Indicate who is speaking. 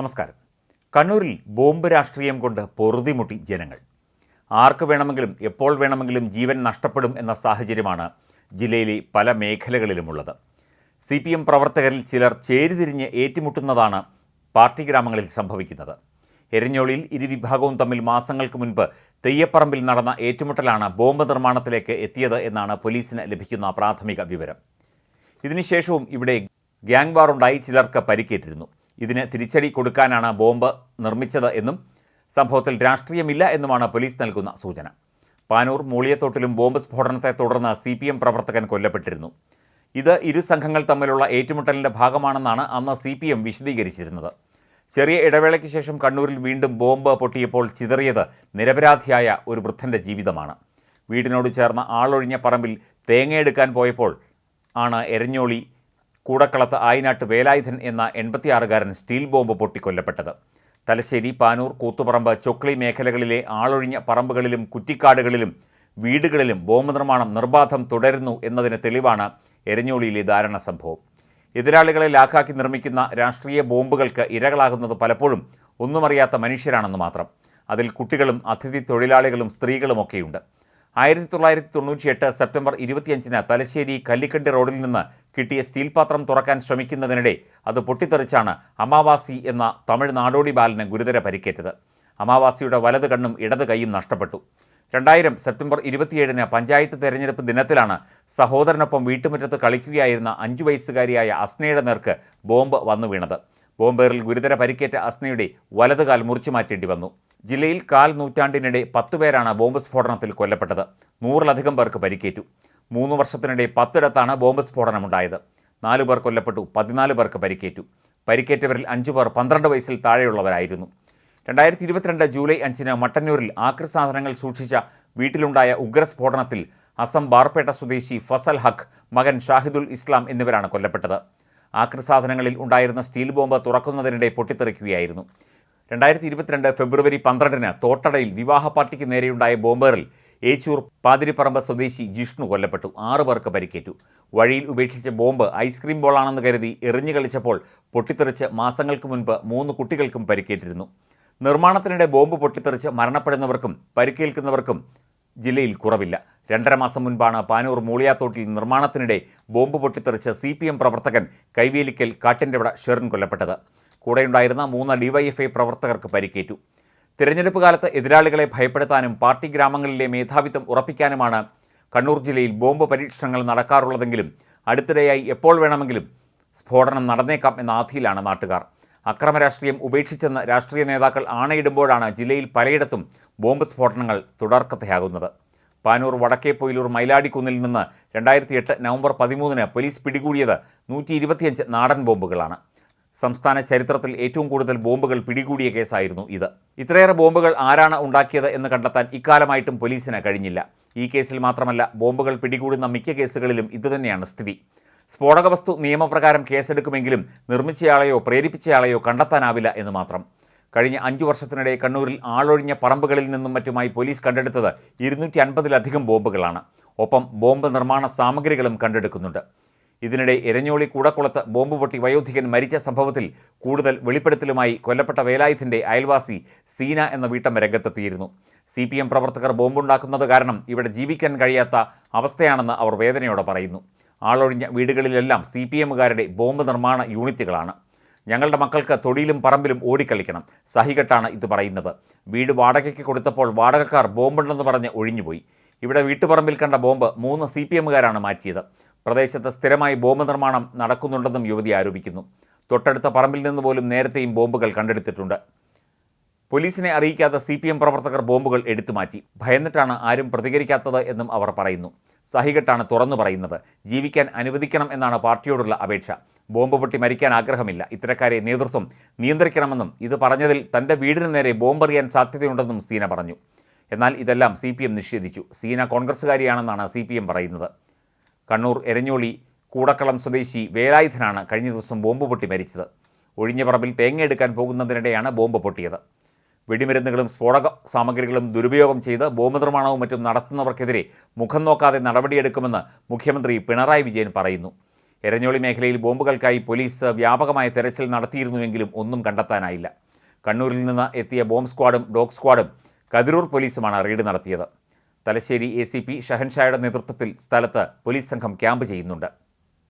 Speaker 1: നമസ്കാരം. കണ്ണൂരിൽ ബോംബ് രാഷ്ട്രീയം കൊണ്ട് പൊറുതിമുട്ടി ജനങ്ങൾ. ആർക്ക് വേണമെങ്കിലും എപ്പോൾ വേണമെങ്കിലും ജീവൻ നഷ്ടപ്പെടും എന്ന സാഹചര്യമാണ് ജില്ലയിലെ പല മേഖലകളിലുമുള്ളത്. സി പി എം പ്രവർത്തകരിൽ ചിലർ ചേരിതിരിഞ്ഞ് ഏറ്റുമുട്ടുന്നതാണ് പാർട്ടി ഗ്രാമങ്ങളിൽ സംഭവിക്കുന്നത്. എരഞ്ഞോളിയിൽ ഇരുവിഭാഗവും തമ്മിൽ മാസങ്ങൾക്ക് മുൻപ് തെയ്യപ്പറമ്പിൽ നടന്ന ഏറ്റുമുട്ടലാണ് ബോംബ് നിർമ്മാണത്തിലേക്ക് എത്തിയത് എന്നാണ് പോലീസിന് ലഭിക്കുന്ന പ്രാഥമിക വിവരം. ഇതിനുശേഷവും ഇവിടെ ഗ്യാങ് വാറുണ്ടായി ചിലർക്ക് പരിക്കേറ്റിരുന്നു. ഇതിന് തിരിച്ചടി കൊടുക്കാനാണ് ബോംബ് നിർമ്മിച്ചത് എന്നും സംഭവത്തിൽ രാഷ്ട്രീയമില്ല എന്നുമാണ് പോലീസ് നൽകുന്ന സൂചന. പാനൂർ മൂളിയത്തോട്ടിലും ബോംബ് സ്ഫോടനത്തെ തുടർന്ന് സി പി എം പ്രവർത്തകൻ കൊല്ലപ്പെട്ടിരുന്നു. ഇത് ഇരു സംഘങ്ങൾ തമ്മിലുള്ള ഏറ്റുമുട്ടലിന്റെ ഭാഗമാണെന്നാണ് അന്ന് സി പി എം വിശദീകരിച്ചിരുന്നത്. ചെറിയ ഇടവേളയ്ക്ക് ശേഷം കണ്ണൂരിൽ വീണ്ടും ബോംബ് പൊട്ടിയപ്പോൾ ചിതറിയത് നിരപരാധിയായ ഒരു വൃദ്ധന്റെ ജീവിതമാണ്. വീടിനോട് ചേർന്ന ആളൊഴിഞ്ഞ പറമ്പിൽ തേങ്ങയെടുക്കാൻ പോയപ്പോൾ ആണ് എരഞ്ഞോളി കൂടക്കളത്ത് ആയിനാട്ട് വേലായുധൻ എന്ന എൺപത്തിയാറുകാരൻ സ്റ്റീൽ ബോംബ് പൊട്ടിക്കൊല്ലപ്പെട്ടത്. തലശ്ശേരി പാനൂർ കൂത്തുപറമ്പ് ചൊക്ലി മേഖലകളിലെ ആളൊഴിഞ്ഞ പറമ്പുകളിലും കുറ്റിക്കാടുകളിലും വീടുകളിലും ബോംബ് നിർമ്മാണം നിർബാധം തുടരുന്നു എന്നതിന് തെളിവാണ് എരഞ്ഞോളിയിലെ ധാരണ സംഭവം. എതിരാളികളെ ലാക്കാക്കി നിർമ്മിക്കുന്ന രാഷ്ട്രീയ ബോംബുകൾക്ക് ഇരകളാകുന്നത് പലപ്പോഴും ഒന്നുമറിയാത്ത മനുഷ്യരാണെന്ന് മാത്രം. അതിൽ കുട്ടികളും അതിഥി തൊഴിലാളികളും സ്ത്രീകളുമൊക്കെയുണ്ട്. ആയിരത്തി തൊള്ളായിരത്തി തൊണ്ണൂറ്റിയെട്ട് സെപ്റ്റംബർ ഇരുപത്തിയഞ്ചിന് തലശ്ശേരി കല്ലിക്കണ്ടി റോഡിൽ നിന്ന് കിട്ടിയ സ്റ്റീൽ പാത്രം തുറക്കാൻ ശ്രമിക്കുന്നതിനിടെ അത് പൊട്ടിത്തെറിച്ചാണ് അമാവാസി എന്ന തമിഴ് നാടോടി ബാലന് ഗുരുതര പരിക്കേറ്റത്. അമാവാസിയുടെ വലത് കണ്ണും ഇടത് കൈയും നഷ്ടപ്പെട്ടു. രണ്ടായിരം സെപ്റ്റംബർ ഇരുപത്തിയേഴിന് പഞ്ചായത്ത് തെരഞ്ഞെടുപ്പ് ദിനത്തിലാണ് സഹോദരനൊപ്പം വീട്ടുമുറ്റത്ത് കളിക്കുകയായിരുന്ന അഞ്ചു വയസ്സുകാരിയായ അസ്നയുടെ നേർക്ക് ബോംബ് വന്നു വീണത് ബോംബേറിൽ ഗുരുതര പരിക്കേറ്റ അസ്നയുടെ വലതുകാൽ മുറിച്ചു മാറ്റേണ്ടി വന്നു. ജില്ലയിൽ കാൽ നൂറ്റാണ്ടിനിടെ പത്തുപേരാണ് ബോംബ് സ്ഫോടനത്തിൽ കൊല്ലപ്പെട്ടത്. നൂറിലധികം പേർക്ക് പരിക്കേറ്റു. മൂന്ന് വർഷത്തിനിടെ പത്തിടത്താണ് ബോംബ് സ്ഫോടനമുണ്ടായത്. നാലു പേർ കൊല്ലപ്പെട്ടു പതിനാല് പേർക്ക് പരിക്കേറ്റു. പരിക്കേറ്റവരിൽ അഞ്ചു പേർ പന്ത്രണ്ട് വയസ്സിൽ താഴെയുള്ളവരായിരുന്നു. രണ്ടായിരത്തി ഇരുപത്തിരണ്ട് ജൂലൈ അഞ്ചിന് മട്ടന്നൂരിൽ ആക്രി സാധനങ്ങൾ സൂക്ഷിച്ച വീട്ടിലുണ്ടായ ഉഗ്രസ്ഫോടനത്തിൽ അസം ബാർപേട്ട സ്വദേശി ഫസൽ ഹഖ് മകൻ ഷാഹിദുൽ ഇസ്ലാം എന്നിവരാണ് കൊല്ലപ്പെട്ടത്. ആക്രി സാധനങ്ങളിൽ ഉണ്ടായിരുന്ന സ്റ്റീൽ ബോംബ് തുറക്കുന്നതിനിടെ പൊട്ടിത്തെറിക്കുകയായിരുന്നു. രണ്ടായിരത്തി ഇരുപത്തിരണ്ട് ഫെബ്രുവരി പന്ത്രണ്ടിന് തോട്ടടയിൽ വിവാഹ പാർട്ടിക്ക് നേരെയുണ്ടായ ബോംബേറിൽ ഏച്ചൂർ പാതിരിപ്പറമ്പ് സ്വദേശി ജിഷ്ണു കൊല്ലപ്പെട്ടു. ആറു പേർക്ക് പരിക്കേറ്റു. വഴിയിൽ ഉപേക്ഷിച്ച ബോംബ് ഐസ്ക്രീം ബോളാണെന്ന് കരുതി എറിഞ്ഞു കളിച്ചപ്പോൾ പൊട്ടിത്തെറിച്ച് മാസങ്ങൾക്ക് മുൻപ് മൂന്ന് കുട്ടികൾക്കും പരിക്കേറ്റിരുന്നു. നിർമ്മാണത്തിനിടെ ബോംബ് പൊട്ടിത്തെറിച്ച് മരണപ്പെടുന്നവർക്കും പരിക്കേൽക്കുന്നവർക്കും ജില്ലയിൽ കുറവില്ല. രണ്ടര മാസം മുൻപാണ് പാനൂർ മൂളിയാത്തോട്ടിൽ നിർമ്മാണത്തിനിടെ ബോംബ് പൊട്ടിത്തെറിച്ച് സി പി എം പ്രവർത്തകൻ കൈവേലിക്കൽ കാട്ടിന്റെവിട ഷെറിൻ കൊല്ലപ്പെട്ടത്. കൂടെയുണ്ടായിരുന്ന മൂന്ന് ഡിവൈഎഫ്ഐ പ്രവർത്തകർക്ക് പരിക്കേറ്റു. തിരഞ്ഞെടുപ്പ് കാലത്ത് എതിരാളികളെ ഭയപ്പെടുത്താനും പാർട്ടി ഗ്രാമങ്ങളിലെ മേധാവിത്വം ഉറപ്പിക്കാനുമാണ് കണ്ണൂർ ജില്ലയിൽ ബോംബ് പരീക്ഷണങ്ങൾ നടക്കാറുള്ളതെങ്കിലും അടുത്തിടെയായി എപ്പോൾ വേണമെങ്കിലും സ്ഫോടനം നടന്നേക്കാം എന്ന ആധിയിലാണ് നാട്ടുകാർ. അക്രമ രാഷ്ട്രീയം ഉപേക്ഷിച്ചെന്ന് രാഷ്ട്രീയ നേതാക്കൾ ആണയിടുമ്പോഴാണ് ജില്ലയിൽ പലയിടത്തും ബോംബ് സ്ഫോടനങ്ങൾ തുടർക്കഥയാകുന്നത്. പാനൂർ വടക്കേ പൊയിലൂർ മൈലാടിക്കുന്നിൽ നിന്ന് രണ്ടായിരത്തി എട്ട് നവംബർ പതിമൂന്നിന് പോലീസ് പിടികൂടിയത് നൂറ്റി നാടൻ ബോംബുകളാണ്. സംസ്ഥാന ചരിത്രത്തിൽ ഏറ്റവും കൂടുതൽ ബോംബുകൾ പിടികൂടിയ കേസായിരുന്നു ഇത്. ഇത്രയേറെ ബോംബുകൾ ആരാണ് ഉണ്ടാക്കിയത് എന്ന് കണ്ടെത്താൻ ഇക്കാലമായിട്ടും പോലീസിന് കഴിഞ്ഞില്ല. ഈ കേസിൽ മാത്രമല്ല ബോംബുകൾ പിടികൂടുന്ന മിക്ക കേസുകളിലും ഇതുതന്നെയാണ് സ്ഥിതി. സ്ഫോടക വസ്തു നിയമപ്രകാരം കേസെടുക്കുമെങ്കിലും നിർമ്മിച്ചയാളെയോ പ്രേരിപ്പിച്ചയാളെയോ കണ്ടെത്താനാവില്ല എന്ന് മാത്രം. കഴിഞ്ഞ അഞ്ചു വർഷത്തിനിടെ കണ്ണൂരിൽ ആളൊഴിഞ്ഞ പറമ്പുകളിൽ നിന്നും മറ്റുമായി പോലീസ് കണ്ടെടുത്തത് ഇരുന്നൂറ്റി അൻപതിലധികം ബോംബുകളാണ്. ഒപ്പം ബോംബ് നിർമ്മാണ സാമഗ്രികളും കണ്ടെടുക്കുന്നുണ്ട്. ഇതിനിടെ എരഞ്ഞോളി കൂടക്കുളത്ത് ബോംബ് പൊട്ടി വയോധികൻ മരിച്ച സംഭവത്തിൽ കൂടുതൽ വെളിപ്പെടുത്തലുമായി കൊല്ലപ്പെട്ട വേലായുധിന്റെ അയൽവാസി സീന എന്ന വീട്ടമ്മ രംഗത്തെത്തിയിരുന്നു. സി പി എം പ്രവർത്തകർ ബോംബുണ്ടാക്കുന്നത് കാരണം ഇവിടെ ജീവിക്കാൻ കഴിയാത്ത അവസ്ഥയാണെന്ന് അവർ വേദനയോടെ പറയുന്നു. ആളൊഴിഞ്ഞ വീടുകളിലെല്ലാം സി പി എമ്മുകാരുടെ ബോംബ് നിർമ്മാണ യൂണിറ്റുകളാണ്. ഞങ്ങളുടെ മക്കൾക്ക് തൊടിയിലും പറമ്പിലും ഓടിക്കളിക്കണം. സഹികെട്ടാണ് ഇത് പറയുന്നത്. വീട് വാടകയ്ക്ക് കൊടുത്തപ്പോൾ വാടകക്കാർ ബോംബുണ്ടെന്ന് പറഞ്ഞ് ഒഴിഞ്ഞുപോയി. ഇവിടെ വീട്ടുപറമ്പിൽ കണ്ട ബോംബ് മൂന്ന് സി പി എമ്മുകാരാണ് മാറ്റിയത്. പ്രദേശത്ത് സ്ഥിരമായി ബോംബ് നിർമ്മാണം നടക്കുന്നുണ്ടെന്നും യുവതി ആരോപിക്കുന്നു. തൊട്ടടുത്ത പറമ്പിൽ നിന്ന് പോലും നേരത്തെയും ബോംബുകൾ കണ്ടെടുത്തിട്ടുണ്ട്. പോലീസിനെ അറിയിക്കാത്ത സി പി എം പ്രവർത്തകർ ബോംബുകൾ എടുത്തുമാറ്റി ഭയന്നിട്ടാണ് ആരും പ്രതികരിക്കാത്തത് എന്നും അവർ പറയുന്നു. സഹികെട്ടാണ് തുറന്നു പറയുന്നത്. ജീവിക്കാൻ അനുവദിക്കണം എന്നാണ് പാർട്ടിയോടുള്ള അപേക്ഷ. ബോംബ് പൊട്ടി മരിക്കാൻ ആഗ്രഹമില്ല. ഇത്തരക്കാരെ നേതൃത്വം നിയന്ത്രിക്കണമെന്നും ഇത് പറഞ്ഞതിൽ തന്റെ വീടിന് നേരെ ബോംബെറിയാൻ സാധ്യതയുണ്ടെന്നും സീന പറഞ്ഞു. എന്നാൽ ഇതെല്ലാം സി പി എം നിഷേധിച്ചു. സീന കോൺഗ്രസ്സുകാരിയാണെന്നാണ് സി പി എം പറയുന്നത്. കണ്ണൂർ എരഞ്ഞോളി കൂടക്കളം സ്വദേശി വേലായുധനാണ് കഴിഞ്ഞ ദിവസം ബോംബ് പൊട്ടി മരിച്ചത്. ഒഴിഞ്ഞ പറമ്പിൽ തേങ്ങയെടുക്കാൻ പോകുന്നതിനിടെയാണ് ബോംബ് പൊട്ടിയത്. വെടിമരുന്നുകളും സ്ഫോടക സാമഗ്രികളും ദുരുപയോഗം ചെയ്ത് ബോംബ് നിർമ്മാണവും മറ്റും നടത്തുന്നവർക്കെതിരെ മുഖം നോക്കാതെ നടപടിയെടുക്കുമെന്ന് മുഖ്യമന്ത്രി പിണറായി വിജയൻ പറയുന്നു. എരഞ്ഞോളി മേഖലയിൽ ബോംബുകൾക്കായി പോലീസ് വ്യാപകമായ തെരച്ചിൽ നടത്തിയിരുന്നുവെങ്കിലും ഒന്നും കണ്ടെത്താനായില്ല. കണ്ണൂരിൽ നിന്ന് എത്തിയ ബോംബ് സ്ക്വാഡും ഡോഗ് സ്ക്വാഡും കതിരൂർ പോലീസുമാണ് റെയ്ഡ് നടത്തിയത്. തലശ്ശേരി എ സി പി ഷഹൻഷായുടെ നേതൃത്വത്തിൽ സ്ഥലത്ത് പോലീസ് സംഘം ക്യാമ്പ് ചെയ്യുന്നുണ്ട്